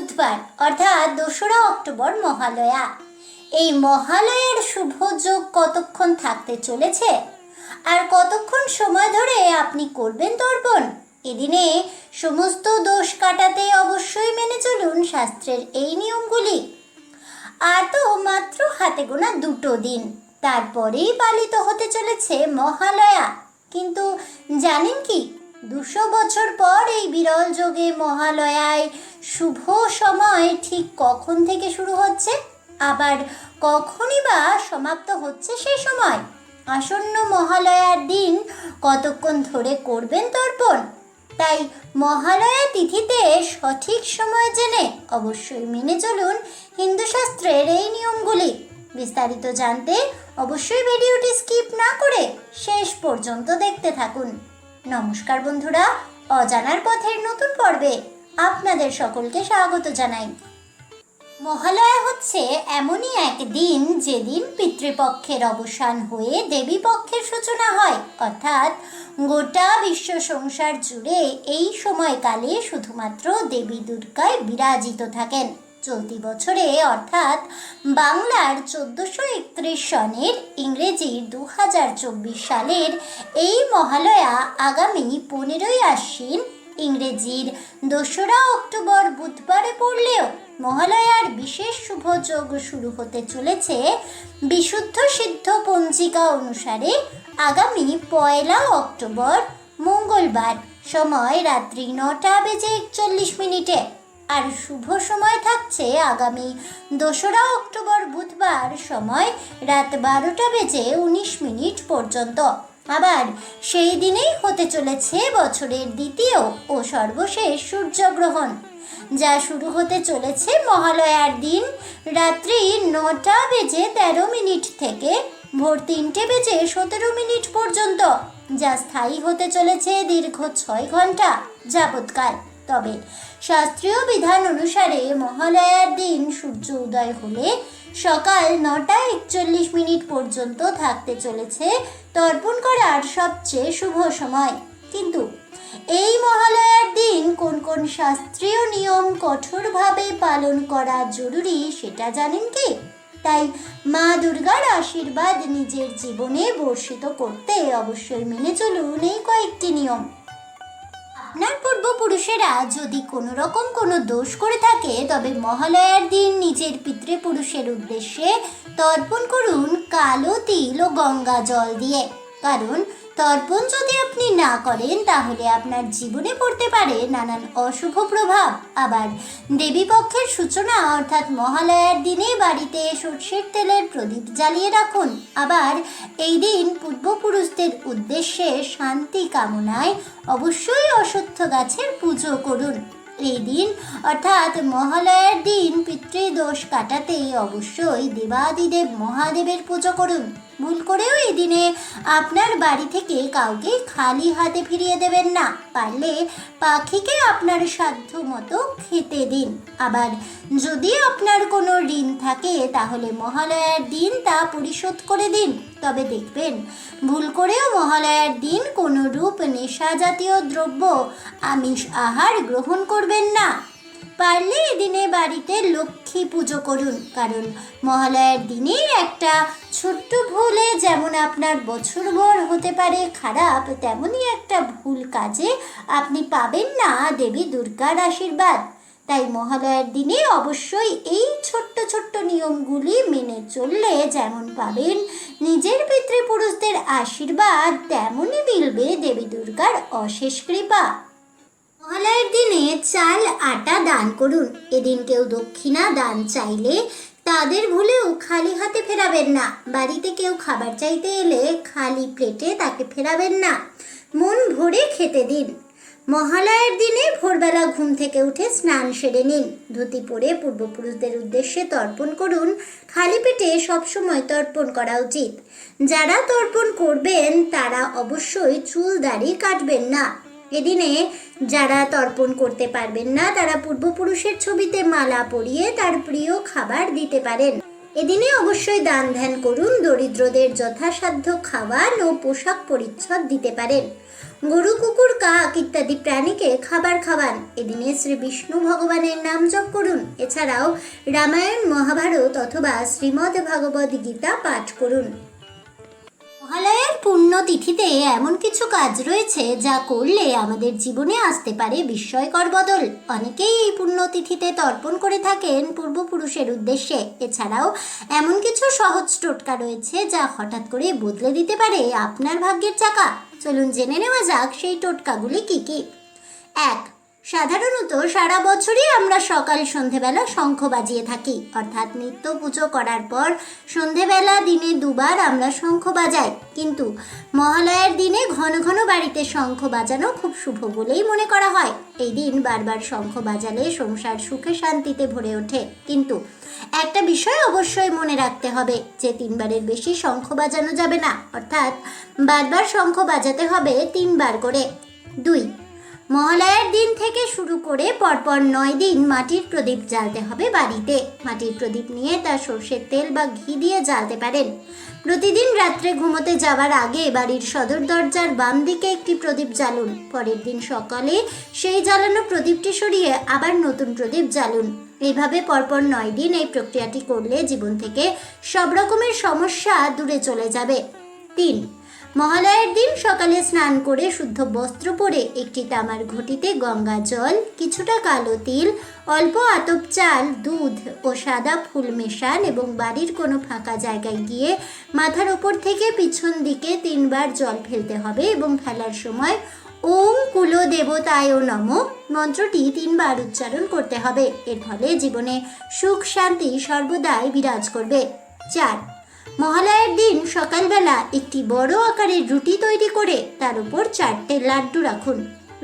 বুধবার, অর্থাৎ দোসরা অক্টোবর মহালয়া। এই মহালয়ার শুভ যোগ কতক্ষণ থাকতে চলেছে? আর কতক্ষণ সময় ধরে আপনি করবেন তর্পণ? এদিনে সমস্ত দোষ কাটাতে অবশ্যই মেনে চলুন শাস্ত্রের এই নিয়মগুলি। আর তো মাত্র হাতে গোনা দুটো দিন, তারপরেই পালিত হতে চলেছে মহালয়া। কিন্তু জানেন কি? দুশো বছর পর এই বিরল যোগে মহালয়ায় শুভ সময় ঠিক কখন থেকে শুরু হচ্ছে? আবার কখনই বা সমাপ্ত হচ্ছে সেই সময়? আসন্ন মহালয়ার দিন কতক্ষণ ধরে করবেন তর্পণ? তাই মহালয়া তিথিতে সঠিক সময় জেনে অবশ্যই মেনে চলুন হিন্দু শাস্ত্রের এই নিয়মগুলি। বিস্তারিত জানতে অবশ্যই ভিডিওটি স্কিপ না করে শেষ পর্যন্ত দেখতে থাকুন। নমস্কার বন্ধুরা, অজানার পথের নতুন পর্বে আপনাদের সকলকে স্বাগত জানাই। মহালয়া হচ্ছে এমনই এক দিন যেদিন পিতৃপক্ষের অবসান হয়ে দেবী পক্ষের সূচনা হয়। অর্থাৎ গোটা বিশ্ব সংসার জুড়ে এই সময়কালে শুধুমাত্র দেবী দুর্গায় বিরাজিত থাকেন। চলতি বছরে, অর্থাৎ বাংলার চোদ্দোশো একত্রিশ সনের ইংরেজির দু হাজার চব্বিশ সালের এই মহালয়া আগামী পনেরোই আশ্বিন ইংরেজির দোসরা অক্টোবর বুধবারে পড়লেও মহালয়ার বিশেষ শুভ যোগ শুরু হতে চলেছে বিশুদ্ধ সিদ্ধ পঞ্জিকা অনুসারে আগামী পয়লা অক্টোবর মঙ্গলবার সময় রাত্রি নটা বেজে একচল্লিশ মিনিটে। আর শুভ সময় থাকছে আগামী দোসরা অক্টোবর বুধবার সময় রাত বারোটা বেজে উনিশ মিনিট পর্যন্ত। আবার সেই দিনেই হতে চলেছে বছরের দ্বিতীয় ও সর্বশেষ সূর্যগ্রহণ। যা শুরু হতে চলেছে মহালয়ার দিন রাত্রি নটা বেজে তেরো মিনিট থেকে ভোর তিনটে বেজে সতেরো মিনিট পর্যন্ত, যা স্থায়ী হতে চলেছে দীর্ঘ ছয় ঘণ্টা যাবৎকাল। তবে শাস্ত্রীয় বিধান অনুসারে মহালয়ার দিন সূর্য উদয় হলে সকাল নটা একচল্লিশ মিনিট পর্যন্ত থাকতে চলেছে তর্পণ করার সবচেয়ে শুভ সময়। কিন্তু এই মহালয়ার দিন কোন কোন শাস্ত্রীয় নিয়ম কঠোরভাবে পালন করা জরুরি সেটা জানেন কি? তাই মা দুর্গার আশীর্বাদ নিজের জীবনে বর্ষিত করতে অবশ্যই মেনে চলুন এই কয়েকটি নিয়ম। আপনার পূর্বপুরুষেরা যদি কোনো রকম কোনো দোষ করে থাকে, তবে মহালয়ার দিন নিজের পিতৃপুরুষের উদ্দেশ্যে তর্পণ করুন কালো তিল ও গঙ্গা জল দিয়ে। কারণ তর্পণ যদি আপনি না করেন, তাহলে আপনার জীবনে পড়তে পারে নানান অশুভ প্রভাব। আবার দেবী পক্ষের সূচনা অর্থাৎ মহালয়ার দিনে বাড়িতে সর্ষের তেলের প্রদীপ জ্বালিয়ে রাখুন। আবার এই দিন পূর্বপুরুষদের উদ্দেশ্যে শান্তি কামনায় অবশ্যই অশ্বত্থ গাছের পুজো করুন। এই দিন অর্থাৎ মহালয়ার দিন পিতৃদোষ কাটাতে অবশ্যই দেবাদিদেব মহাদেবের পুজো করুন। ভুল করেও এই দিনে আপনার বাড়ি থেকে কাউকে খালি হাতে ফিরিয়ে দেবেন না। পারলে পাখিকে আপনার সাধ্য মতো খেতে দিন। আবার যদি আপনার কোনো ঋণ থাকে, তাহলে মহালয়ার দিন তা পরিশোধ করে দিন। তবে দেখবেন, ভুল করেও মহালয়ার দিন কোনো রূপ নেশা জাতীয় দ্রব্য, আমিষ আহার গ্রহণ করবেন না। পারলে এদিনে বাড়িতে লক্ষ্মী পুজো করুন। কারণ মহালয়ার দিনে একটা ছোট্ট ভুলে যেমন আপনার বছর বছরভর হতে পারে খারাপ, তেমনই একটা ভুল কাজে আপনি পাবেন না দেবী দুর্গার আশীর্বাদ। তাই মহালয়ার দিনে অবশ্যই এই ছোট্ট ছোট্ট নিয়মগুলি মেনে চললে যেমন পাবেন নিজের পিতৃপুরুষদের আশীর্বাদ, তেমনই মিলবে দেবী দুর্গার অশেষ কৃপা। মহালয়ের দিনে চাল, আটা দান করুন। এদিন কেউ দক্ষিণা দান চাইলে তাদের ভুলেও খালি হাতে ফেরাবেন না। বাড়িতে কেউ খাবার চাইতে এলে খালি প্লেটে তাকে ফেরাবেন না। মন ভরে খেতে দিন। মহালয়ের দিনে ভোরবেলা ঘুম থেকে উঠে স্নান সেরে নিন। ধুতি পরে পূর্বপুরুষদের উদ্দেশ্যে তর্পণ করুন। খালি পেটে সবসময় তর্পণ করা উচিত। যারা তর্পণ করবেন তারা অবশ্যই চুল দাড়ি কাটবেন না। এদিনে যারা তর্পণ করতে পারবেন না, তারা পূর্বপুরুষের ছবিতে মালা পরিয়ে তার প্রিয় খাবার দিতে পারেন। এদিনে অবশ্যই দান ধ্যান করুন, দরিদ্রদের যথাসাধ্য খাবার ও পোশাক পরিচ্ছদ দিতে পারেন। গরু, কুকুর, কাক ইত্যাদি প্রাণীকে খাবার খাওয়ান। এদিনে শ্রী বিষ্ণু ভগবানের নাম জপ করুন। এছাড়াও রামায়ণ, মহাভারত অথবা শ্রীমদ্ ভাগবত গীতা পাঠ করুন। পুণ্যতিথিতে এমন কিছু কাজ রয়েছে যা করলে আমাদের জীবনে আসতে পারে বিস্ময়কর বদল। অনেকেই এই পুণ্যতিথিতে তর্পণ করে থাকেন পূর্বপুরুষের উদ্দেশ্যে। এছাড়াও এমন কিছু সহজ টোটকা রয়েছে যা হঠাৎ করে বদলে দিতে পারে আপনার ভাগ্যের চাকা। চলুন জেনে নেওয়া যাক সেই টোটকাগুলি কি কি। এক সাধারণত সারা বছরই আমরা সকাল সন্ধেবেলা শঙ্খ বাজিয়ে থাকি। অর্থাৎ নিত্য পুজো করার পর সন্ধেবেলা দিনে দুবার আমরা শঙ্খ বাজাই। কিন্তু মহালয়ার দিনে ঘন ঘন বাড়িতে শঙ্খ বাজানো খুব শুভ বলেই মনে করা হয়। এই দিন বারবার শঙ্খ বাজালে সংসার সুখে শান্তিতে ভরে ওঠে। কিন্তু একটা বিষয় অবশ্যই মনে রাখতে হবে যে তিনবারের বেশি শঙ্খ বাজানো যাবে না। অর্থাৎ বারবার শঙ্খ বাজাতে হবে তিনবার করে। দুই মহালয়ার দিন থেকে শুরু করে পরপর নয় দিন মাটির প্রদীপ জ্বালতে হবে বাড়িতে। মাটির প্রদীপ নিয়ে তা সর্ষের তেল বা ঘি দিয়ে জ্বালতে পারেন। প্রতিদিন রাত্রে ঘুমোতে যাওয়ার আগে বাড়ির সদর দরজার বাম দিকে একটি প্রদীপ জ্বালুন। পরের দিন সকালে সেই জ্বালানো প্রদীপটি সরিয়ে আবার নতুন প্রদীপ জ্বালুন। এইভাবে পরপর নয় দিন এই প্রক্রিয়াটি করলে জীবন থেকে সব রকমের সমস্যা দূরে চলে যাবে। তিন মহালয়ের দিন সকালে স্নান করে শুদ্ধ বস্ত্র পরে একটি তামার ঘটিতে গঙ্গা জল, কিছুটা কালো তিল, অল্প আতপ চাল, দুধ ও সাদা ফুল মেশান এবং বাড়ির কোনো ফাঁকা জায়গায় গিয়ে মাথার ওপর থেকে পিছন দিকে তিনবার জল ফেলতে হবে এবং ফেলার সময় ওম কুলো দেবতায় নম মন্ত্রটি তিনবার উচ্চারণ করতে হবে। এর ফলে জীবনে সুখ, শান্তি সর্বদাই বিরাজ করবে। চার মহালয়ার দিন সকালবেলা একটি বড় আকারের রুটি তৈরি করে তার উপর চারটে লাড্ডু রাখুন।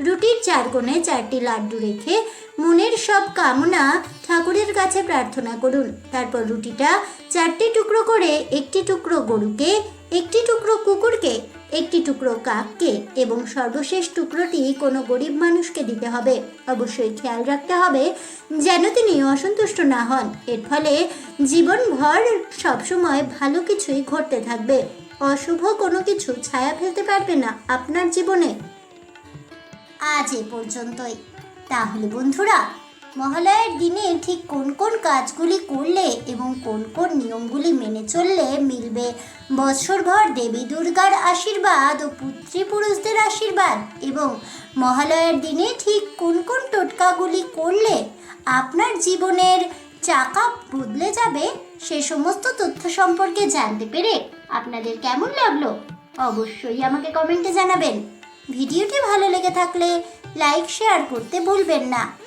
রুটির চার কোণে চারটি লাড্ডু রেখে মনের সব কামনা ঠাকুরের কাছে প্রার্থনা করুন। তারপর রুটিটা চারটি টুকরো করে একটি টুকরো গরুকে, একটি টুকরো কুকুরকে একটি টুকরো কাককে এবং সর্বশেষ টুকরোটি কোনো গরিব মানুষকে দিতে হবে। অবশ্যই খেয়াল রাখতে হবে যেন তিনি অসন্তুষ্ট না হন। এর ফলে জীবনভর সবসময় ভালো কিছুই ঘটতে থাকবে। অশুভ কোনো কিছু ছায়া ফেলতে পারবে না আপনার জীবনে। আজ এ পর্যন্তই। তাহলে বন্ধুরা মহালয়ার দিনে ঠিক কোন কোন কাজগুলি করলে এবং কোন কোন নিয়মগুলি মেনে চললে মিলবে? বছরভর দেবী দুর্গার আশীর্বাদ ও পুত্রী পুরুষদের আশীর্বাদ। এবং মহালয়ার দিনে ঠিক কোন কোন টোটকাগুলি করলে আপনার জীবনের চাকা বদলে যাবে? সে সমস্ত তথ্য সম্পর্কে জানতে পেরে আপনাদের কেমন লাগল অবশ্যই আমাকে কমেন্টে জানাবেন। ভিডিওটি ভালো লেগে থাকলে লাইক, শেয়ার করতে ভুলবেন না।